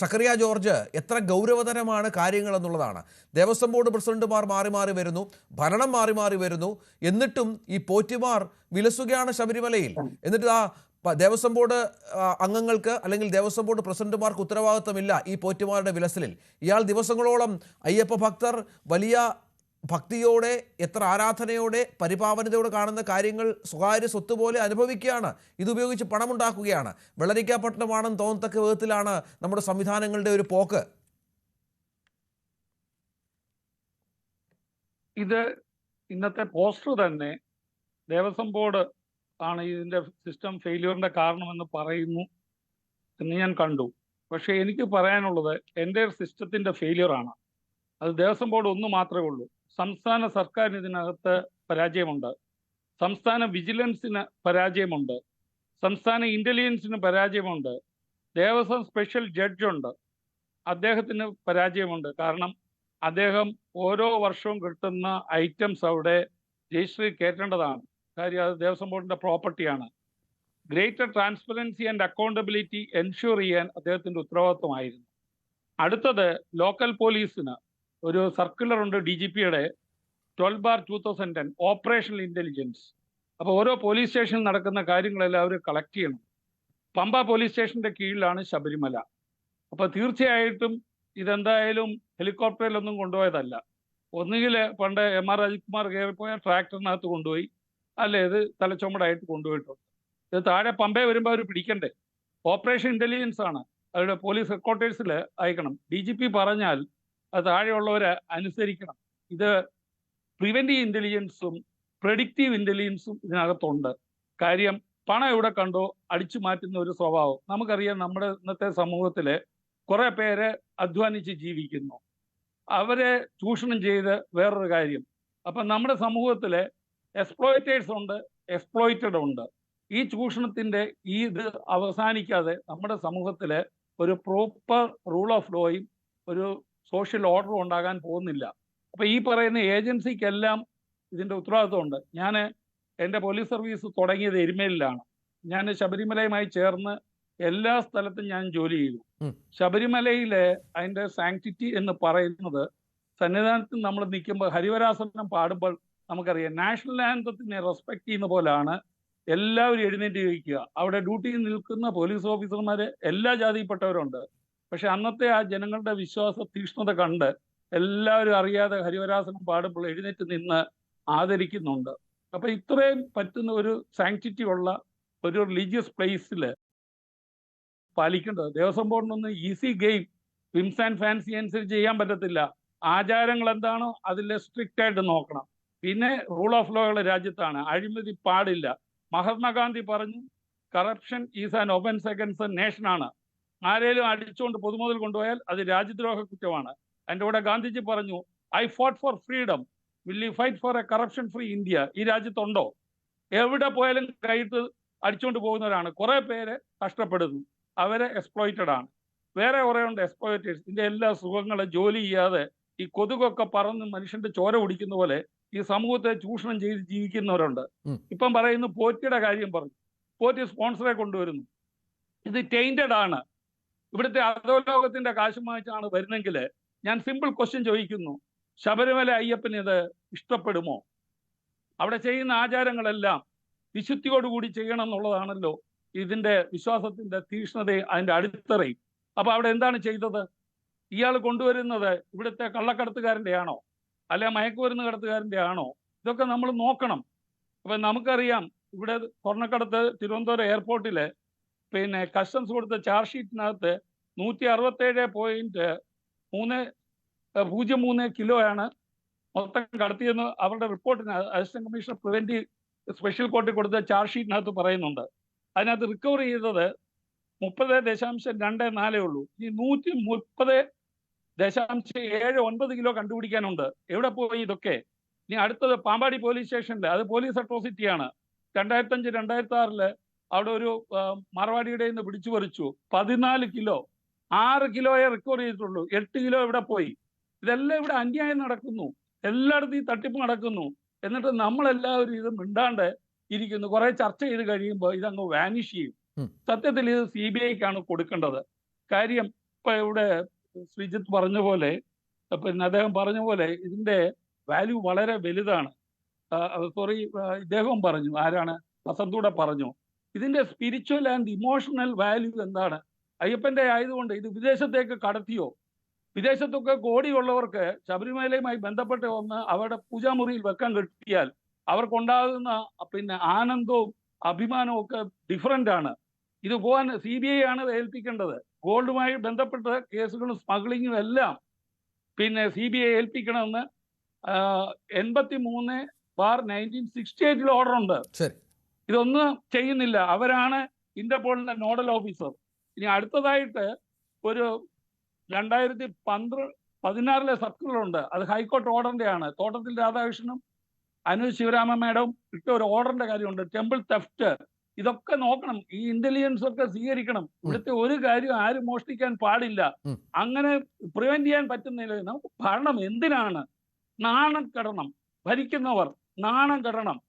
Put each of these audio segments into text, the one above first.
Zacharia George എത്ര ഗൗരവതരമാണ് കാര്യങ്ങൾ എന്നുള്ളതാണ് ദേവസ്വം ബോർഡ് പ്രസിഡന്റുമാർ മാറി മാറി വരുന്നു ഭരണം മാറി മാറി വരുന്നു. എന്നിട്ടും ഈ പോറ്റിമാർ വിലസുകയാണ് ശബരിമലയിൽ. എന്നിട്ട് ആ ദേവസ്വം ബോർഡ് അംഗങ്ങൾക്ക് അല്ലെങ്കിൽ ദേവസ്വം ബോർഡ് പ്രസിഡന്റുമാർക്ക് ഉത്തരവാദിത്തമില്ല ഈ പോറ്റിമാരുടെ വിലസലിൽ. ഇയാൾ ദിവസങ്ങളോളം അയ്യപ്പ ഭക്തർ വലിയ ഭക്തിയോടെ എത്ര ആരാധനയോടെ പരിപാവനതയോടെ കാണുന്ന കാര്യങ്ങൾ സ്വകാര്യ സ്വത്ത് പോലെ അനുഭവിക്കുകയാണ് ഇതുപയോഗിച്ച് പണമുണ്ടാക്കുകയാണ്. വെള്ളരിക്കാപട്ടണമാണെന്ന് തോന്നത്തക്ക വിധത്തിലാണ് നമ്മുടെ സംവിധാനങ്ങളുടെ ഒരു പോക്ക്. ഇത് ഇന്നത്തെ പോസ്റ്റർ തന്നെ ദേവസ്വം ബോർഡ് ആണ് ഇതിന്റെ സിസ്റ്റം ഫെയിലിയറിന്റെ കാരണമെന്ന് പറയുന്നു എന്ന് ഞാൻ കണ്ടു. പക്ഷേ എനിക്ക് പറയാനുള്ളത് എന്റെ സിസ്റ്റത്തിന്റെ ഫെയിലിയറാണ്. അത് ദേവസ്വം ബോർഡ് ഒന്ന് മാത്രമേ ഉള്ളൂ. സംസ്ഥാന സർക്കാരിന് ഇതിനകത്ത് പരാജയമുണ്ട്. സംസ്ഥാന വിജിലൻസിന് പരാജയമുണ്ട്. സംസ്ഥാന ഇന്റലിജൻസിന് പരാജയമുണ്ട്. ദേവസ്വം സ്പെഷ്യൽ ജഡ്ജുണ്ട്. അദ്ദേഹത്തിന് പരാജയമുണ്ട്. കാരണം അദ്ദേഹം ഓരോ വർഷവും കിട്ടുന്ന ഐറ്റംസ് അവിടെ രജിസ്റ്ററിൽ കയറ്റേണ്ടതാണ്. കാര്യം അത് ദേവസ്വം ബോർഡിന്റെ പ്രോപ്പർട്ടിയാണ്. Greater transparency and accountability ensure ചെയ്യാൻ അദ്ദേഹത്തിന്റെ ഉത്തരവാദിത്വമായിരുന്നു. അടുത്തത് ലോക്കൽ പോലീസിന്. ഒരു സർക്കുലർ ഉണ്ട് ഡി ജി പിയുടെ twelve bar two thousand ten operational intelligence അപ്പോൾ ഓരോ പോലീസ് സ്റ്റേഷനിൽ നടക്കുന്ന കാര്യങ്ങളെല്ലാം അവർ കളക്ട് ചെയ്യണം. പമ്പ പോലീസ് സ്റ്റേഷന്റെ കീഴിലാണ് ശബരിമല. അപ്പോൾ തീർച്ചയായിട്ടും ഇതെന്തായാലും ഹെലികോപ്റ്ററിലൊന്നും കൊണ്ടുപോയതല്ല. ഒന്നുകിൽ പണ്ട് എം ആർ അജിത്കുമാർ കയറിപ്പോയ ട്രാക്ടറിനകത്ത് കൊണ്ടുപോയി അല്ലെ ഇത് തലച്ചുമടായിട്ട് കൊണ്ടുപോയിട്ടുണ്ട്. ഇത് താഴെ പമ്പേ വരുമ്പോൾ അവർ പിടിക്കണ്ടേ? ഓപ്പറേഷൻ ഇന്റലിജൻസ് ആണ്. അവരുടെ പോലീസ് ഹെഡ്ക്വാർട്ടേഴ്സിൽ അയക്കണം. ഡി ജി പി പറഞ്ഞാൽ അത് താഴെയുള്ളവർ അനുസരിക്കണം. ഇത് പ്രിവെന്റീവ് ഇന്റലിജൻസും പ്രഡിക്റ്റീവ് ഇന്റലിജൻസും ഇതിനകത്തുണ്ട്. കാര്യം പണം എവിടെ കണ്ടോ അടിച്ചു മാറ്റുന്ന ഒരു സ്വഭാവം. നമുക്കറിയാം നമ്മുടെ ഇന്നത്തെ സമൂഹത്തിൽ കുറെ പേര് അധ്വാനിച്ച് ജീവിക്കുന്നു. അവരെ ചൂഷണം ചെയ്ത് വേറൊരു കാര്യം. അപ്പൊ നമ്മുടെ സമൂഹത്തിൽ എക്സ്പ്ലോയിറ്റേഴ്സ് ഉണ്ട് എക്സ്പ്ലോയിറ്റഡ് ഉണ്ട്. ഈ ചൂഷണത്തിന്റെ ഈ ഇത് അവസാനിക്കാതെ നമ്മുടെ സമൂഹത്തിൽ ഒരു പ്രോപ്പർ റൂൾ ഓഫ് ലോയും ഒരു സോഷ്യൽ ഓർഡർ ഉണ്ടാകാൻ പോകുന്നില്ല. അപ്പൊ ഈ പറയുന്ന ഏജൻസിക്കെല്ലാം ഇതിന്റെ ഉത്തരവാദിത്വമുണ്ട്. ഞാൻ എന്റെ പോലീസ് സർവീസ് തുടങ്ങിയത് എരുമേലിലാണ്. ഞാൻ ശബരിമലയുമായി ചേർന്ന് എല്ലാ സ്ഥലത്തും ഞാൻ ജോലി ചെയ്തു. ശബരിമലയിലെ അതിന്റെ സാങ്ക്ടിറ്റി എന്ന് പറയുന്നത് സന്നിധാനത്ത് നമ്മൾ നിൽക്കുമ്പോൾ ഹരിവരാസനം പാടുമ്പോൾ നമുക്കറിയാം. നാഷണൽ ആന്തത്തിനെ റെസ്പെക്ട് ചെയ്യുന്ന പോലാണ് എല്ലാവരും എഴുന്നേറ്റ് ചോദിക്കുക അവിടെ ഡ്യൂട്ടിയിൽ നിൽക്കുന്ന പോലീസ് ഓഫീസർമാര് എല്ലാ ജാതിയിൽപ്പെട്ടവരുണ്ട്. പക്ഷെ അന്നത്തെ ആ ജനങ്ങളുടെ വിശ്വാസ തീക്ഷ്ണത കണ്ട് എല്ലാവരും അറിയാതെ ഹരിവരാസനം പാടുമ്പോൾ എഴുന്നേറ്റ് നിന്ന് ആദരിക്കുന്നുണ്ട്. അപ്പൊ ഇത്രയും പറ്റുന്ന ഒരു സാങ്ക്ടിറ്റി ഉള്ള ഒരു റിലീജിയസ് പ്ലേസിൽ പാലിക്കേണ്ടത്. Devaswom ബോർഡിനൊന്നും easy game whims and fancy അനുസരിച്ച് ചെയ്യാൻ പറ്റത്തില്ല. ആചാരങ്ങൾ എന്താണോ അതിൽ സ്ട്രിക്റ്റ് ആയിട്ട് നോക്കണം. പിന്നെ റൂൾ ഓഫ് ലോ ഉള്ള രാജ്യത്താണ്. അഴിമതി പാടില്ല. മഹാത്മാഗാന്ധി പറഞ്ഞു corruption is an offence seconds nation ആണ്. ആരേലും അടിച്ചുകൊണ്ട് പൊതുമുതൽ കൊണ്ടുപോയാൽ അത് രാജ്യദ്രോഹ കുറ്റമാണ്. അതിന്റെ കൂടെ ഗാന്ധിജി പറഞ്ഞു I fought for freedom will you fight for a corruption free India ഈ രാജ്യത്തുണ്ടോ? എവിടെ പോയാലും കൈയിട്ട് അടിച്ചുകൊണ്ട് പോകുന്നവരാണ്. കുറേ പേര് കഷ്ടപ്പെടുന്നു അവരെ എക്സ്പ്ലോയിറ്റഡ് ആണ്. വേറെ കുറെ ഉണ്ട് എക്സ്പ്ലോയിറ്റേഴ്സ് ഇതിന്റെ എല്ലാ സുഖങ്ങളും ജോലി ചെയ്യാതെ ഈ കൊതുകൊക്കെ പറന്ന് മനുഷ്യന്റെ ചോര കുടിക്കുന്ന പോലെ ഈ സമൂഹത്തെ ചൂഷണം ചെയ്ത് ജീവിക്കുന്നവരുണ്ട്. ഇപ്പം പറയുന്നു പോറ്റിയുടെ കാര്യം പറഞ്ഞു. പോറ്റി സ്പോൺസറെ കൊണ്ടുവരുന്നു. ഇത് ടെയിന്റഡ് ആണ്. ഇവിടുത്തെ അധോലോകത്തിന്റെ കാശ് വാങ്ങിച്ചാണ് വരുന്നെങ്കിൽ ഞാൻ സിമ്പിൾ ക്വസ്റ്റ്യൻ ചോദിക്കുന്നു. ശബരിമല അയ്യപ്പന് ഇത് ഇഷ്ടപ്പെടുമോ? അവിടെ ചെയ്യുന്ന ആചാരങ്ങളെല്ലാം വിശുദ്ധിയോടുകൂടി ചെയ്യണം എന്നുള്ളതാണല്ലോ ഇതിന്റെ വിശ്വാസത്തിന്റെ തീക്ഷ്ണതയും അതിന്റെ അടിത്തറയും. അപ്പൊ അവിടെ എന്താണ് ചെയ്തത്? ഇയാൾ കൊണ്ടുവരുന്നത് ഇവിടുത്തെ കള്ളക്കടത്തുകാരന്റെ ആണോ അല്ലെ മയക്കുമരുന്ന് കടത്തുകാരന്റെ ആണോ ഇതൊക്കെ നമ്മൾ നോക്കണം. അപ്പൊ നമുക്കറിയാം ഇവിടെ സ്വർണക്കടത്ത് തിരുവനന്തപുരം എയർപോർട്ടിൽ പിന്നെ കസ്റ്റംസ് കൊടുത്ത ചാർജ് ഷീറ്റിനകത്ത് നൂറ്റി അറുപത്തേഴ് പോയിന്റ് മൂന്ന് പൂജ്യം മൂന്ന് കിലോ ആണ് മൊത്തം കടത്തിയെന്ന് അവരുടെ റിപ്പോർട്ടിന് അസിസ്റ്റന്റ് കമ്മീഷണർ പ്രിവെന്റീവ് സ്പെഷ്യൽ കോർട്ടിൽ കൊടുത്ത ചാർജ് ഷീറ്റിനകത്ത് പറയുന്നുണ്ട്. അതിനകത്ത് റിക്കവർ ചെയ്തത് മുപ്പത് ദശാംശം രണ്ട് നാലേ ഉള്ളൂ. ഈ നൂറ്റി മുപ്പത് ദശാംശം ഏഴ് ഒൻപത് കിലോ കണ്ടുപിടിക്കാനുണ്ട്. എവിടെ പോയി ഇതൊക്കെ? ഇനി അടുത്തത് പാമ്പാടി പോലീസ് സ്റ്റേഷനിൽ അത് പോലീസ് അട്രോസിറ്റിയാണ് രണ്ടായിരത്തി അഞ്ച് രണ്ടായിരത്തി ആറിൽ അവിടെ ഒരു മറവാടിയുടെ നിന്ന് പിടിച്ചു പറിച്ചു. പതിനാല് കിലോ. ആറ് കിലോയെ റിക്കവർ ചെയ്തിട്ടുള്ളൂ. എട്ട് കിലോ ഇവിടെ പോയി. ഇതെല്ലാം ഇവിടെ അന്യായം നടക്കുന്നു. എല്ലായിടത്തും ഈ തട്ടിപ്പ് നടക്കുന്നു. എന്നിട്ട് നമ്മളെല്ലാവരും ഇത് മിണ്ടാണ്ട് ഇരിക്കുന്നു. കുറെ ചർച്ച ചെയ്ത് കഴിയുമ്പോൾ ഇതങ്ങ് വാനിഷ് ചെയ്യും. സത്യത്തിൽ ഇത് സി ബി ഐക്കാണ് കൊടുക്കേണ്ടത്. കാര്യം ഇപ്പൊ ഇവിടെ ശ്രീജിത്ത് പറഞ്ഞ പോലെ പിന്നെ അദ്ദേഹം പറഞ്ഞ പോലെ ഇതിന്റെ വാല്യൂ വളരെ വലുതാണ്. സോറി ഇദ്ദേഹം പറഞ്ഞു. ആരാണ്? വസന്തൂടെ പറഞ്ഞു. ഇതിന്റെ സ്പിരിച്വൽ ആൻഡ് ഇമോഷണൽ വാല്യൂ എന്താണ്? അയ്യപ്പന്റെ ആയതുകൊണ്ട് ഇത് വിദേശത്തേക്ക് കടത്തിയോ? വിദേശത്തൊക്കെ കോടിയുള്ളവർക്ക് ശബരിമലയുമായി ബന്ധപ്പെട്ട ഒന്ന് അവരുടെ പൂജാമുറിയിൽ വെക്കാൻ കിട്ടിയാൽ അവർക്കുണ്ടാകുന്ന പിന്നെ ആനന്ദവും അഭിമാനവും ഒക്കെ ഡിഫറന്റ് ആണ്. ഇത് പോകാൻ സി ബി ഐ ആണ് ഏൽപ്പിക്കേണ്ടത്. ഗോൾഡുമായി ബന്ധപ്പെട്ട കേസുകളും സ്മഗ്ലിങ്ങും എല്ലാം പിന്നെ സി ബി ഐ ഏൽപ്പിക്കണമെന്ന് എൺപത്തി മൂന്ന് ബാർ നയന്റീൻ സിക്സ്റ്റി എയ്റ്റിൽ ഓർഡർ ഉണ്ട്. ഇതൊന്നും ചെയ്യുന്നില്ല. അവരാണ് ഇന്റർപോളിന്റെ നോഡൽ ഓഫീസർ. ഇനി അടുത്തതായിട്ട് ഒരു രണ്ടായിരത്തി പന്ത്രണ്ട് പതിനാറിലെ സർക്കുലർ ഉണ്ട് അത് ഹൈക്കോർട്ട് ഓർഡറിന്റെ ആണ് തോട്ടത്തിൽ രാധാകൃഷ്ണനും അനു ശിവരാമ മേഡം ഇട്ട ഒരു ഓർഡറിന്റെ കാര്യമുണ്ട്. Temple theft. ഇതൊക്കെ നോക്കണം. ഈ ഇന്റലിജൻസ് ഒക്കെ സ്വീകരിക്കണം. ഇവിടുത്തെ ഒരു കാര്യം ആരും മോഷ്ടിക്കാൻ പാടില്ല. അങ്ങനെ പ്രിവെന്റ് ചെയ്യാൻ പറ്റുന്നില്ല നമുക്ക് ഭരണം എന്തിനാണ്? നാണം കെടണം. ഭരിക്കുന്നവർ നാണം കെടണം.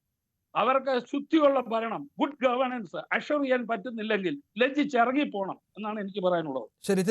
അവർക്ക് ശുദ്ധിയുള്ള ഭരണം ഗുഡ് ഗവേണൻസ് അഷർ ചെയ്യാൻ പറ്റുന്നില്ലെങ്കിൽ ലജ്ജിച്ചിറങ്ങി പോകണം എന്നാണ് എനിക്ക് പറയാനുള്ളത്. ശരി